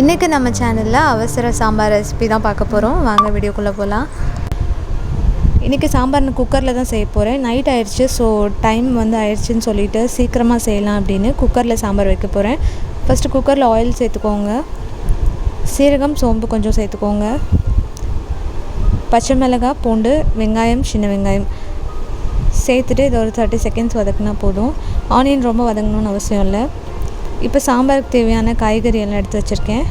இன்றைக்கி நம்ம சேனலில் அவசர சாம்பார் ரெசிபி தான் பார்க்க போகிறோம் வாங்க வீடியோக்குள்ளே போகலாம் இன்றைக்கி சாம்பார் நான் குக்கரில் தான் செய்ய போகிறேன் நைட் ஆயிடுச்சு ஸோ டைம் வந்து ஆயிடுச்சுன்னு சொல்லிட்டு சீக்கிரமாக செய்யலாம் அப்படின்னு குக்கரில் சாம்பார் வைக்க போகிறேன் ஃபஸ்ட்டு குக்கரில் ஆயில் சேர்த்துக்கோங்க. சீரகம் சோம்பு கொஞ்சம் சேர்த்துக்கோங்க. பச்சை மிளகாய் பூண்டு வெங்காயம் சின்ன வெங்காயம். சேர்த்துட்டு இதை ஒரு தேர்ட்டி செகண்ட்ஸ் வதக்குனா போதும். ஆனியன் ரொம்ப வதங்கணும்னு அவசியம் இல்லை. இப்போ சாம்பாருக்கு தேவையான காய்கறி எல்லாம் எடுத்து வச்சுருக்கேன்.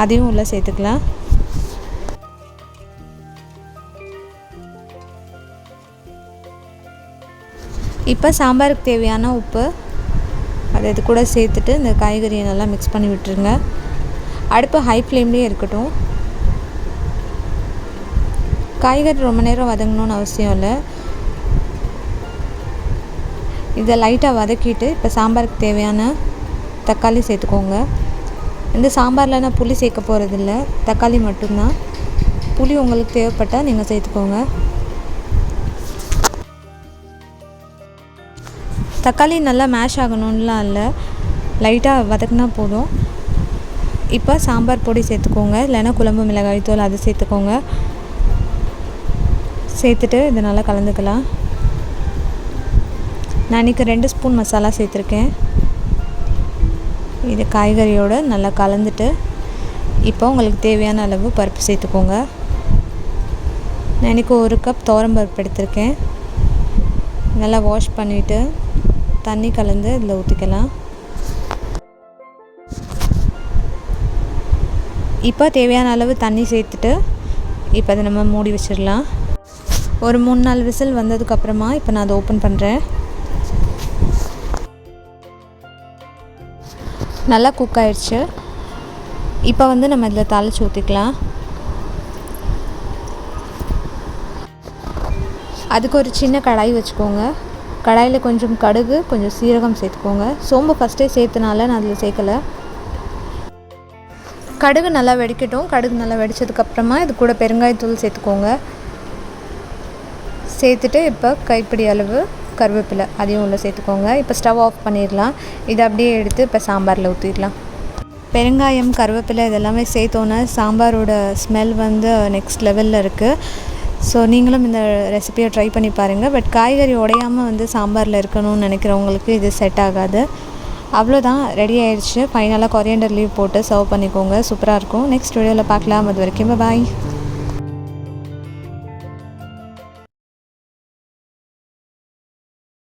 அதையும் உள்ளே சேர்த்துக்கலாம். இப்போ சாம்பாருக்கு தேவையான உப்பு அதை இது கூட சேர்த்துட்டு இந்த காய்கறியை நல்லா மிக்ஸ் பண்ணி விட்டுருங்க. அடுப்பு ஹை ஃப்ளேம்லேயே இருக்கட்டும். காய்கறி ரொம்ப நேரம் வதங்கணும்னு அவசியம் இல்லை. இதை லைட்டாக வதக்கிட்டு இப்போ சாம்பாருக்கு தேவையான தக்காளி சேர்த்துக்கோங்க. இந்த சாம்பாரில் நான் புளி சேர்க்க போகிறதில்ல தக்காளி மட்டும்தான். புளி உங்களுக்கு தேவைப்பட்டால் நீங்கள் சேர்த்துக்கோங்க. தக்காளி நல்லா மேஷ் ஆகணும்லாம் இல்லை. லைட்டாக வதக்குனா போதும். இப்போ சாம்பார் பொடி சேர்த்துக்கோங்க. இல்லைன்னா குழம்பு மிளகாய் தூள் அது சேர்த்துக்கோங்க. சேர்த்துட்டு இதை நல்லா கலந்துக்கலாம். நான் இன்றைக்கி ரெண்டு ஸ்பூன் மசாலா சேர்த்துருக்கேன். இது காய்கறியோடு நல்லா கலந்துட்டு இப்போ உங்களுக்கு தேவையான அளவு பருப்பு சேர்த்துக்கோங்க. நான் இன்றைக்கி ஒரு கப் பருப்பு எடுத்திருக்கேன். நல்லா வாஷ் பண்ணிவிட்டு தண்ணி கலந்து இதில் ஊற்றிக்கலாம் இப்போ தேவையான அளவு தண்ணி சேர்த்துட்டு இப்போ அதை நம்ம மூடி வச்சிடலாம். ஒரு மூணு நாலு விசில் வந்ததுக்கப்புறமா இப்போ நான் அதை ஓப்பன் பண்ணுறேன் நல்லா குக் ஆயிடுச்சு இப்போ வந்து நம்ம இதில் தாளித்து ஊற்றிக்கலாம் அதுக்கு ஒரு சின்ன கடாய் வச்சுக்கோங்க. கடாயில் கொஞ்சம் கடுகு கொஞ்சம் சீரகம் சேர்த்துக்கோங்க. சோம்பு ஃபஸ்ட்டே சேர்த்தனால நான் அதில் சேர்க்கலை. கடுகு நல்லா வெடிக்கட்டும். கடுகு நல்லா வெடித்ததுக்கப்புறமா இது கூட பெருங்காயத்தூள் சேர்த்துக்கோங்க. சேர்த்துட்டு இப்போ கைப்பிடி அளவு கருவேப்பிலை அதையும் உள்ளே சேர்த்துக்கோங்க. இப்போ ஸ்டவ் ஆஃப் பண்ணிடலாம். இதை அப்படியே எடுத்து இப்போ சாம்பாரில் ஊற்றிடலாம். பெருங்காயம் கருவேப்பிலை இதெல்லாமே சேர்த்தோன்னே சாம்பாரோட ஸ்மெல் வந்து நெக்ஸ்ட் லெவலில் இருக்குது ஸோ நீங்களும் இந்த ரெசிபியை ட்ரை பண்ணி பாருங்கள் பட் காய்கறி உடையாமல் வந்து சாம்பாரில் இருக்கணும்னு நினைக்கிறவங்களுக்கு இது செட் ஆகாது. அவ்வளோதான். ரெடி ஆயிடுச்சு. ஃபைனலாக கொரியண்டர் லீவ் போட்டு சர்வ் பண்ணிக்கோங்க. சூப்பராக இருக்கும். நெக்ஸ்ட் வீடியோவில் பார்க்கலாம். அது வரைக்கும் பாய்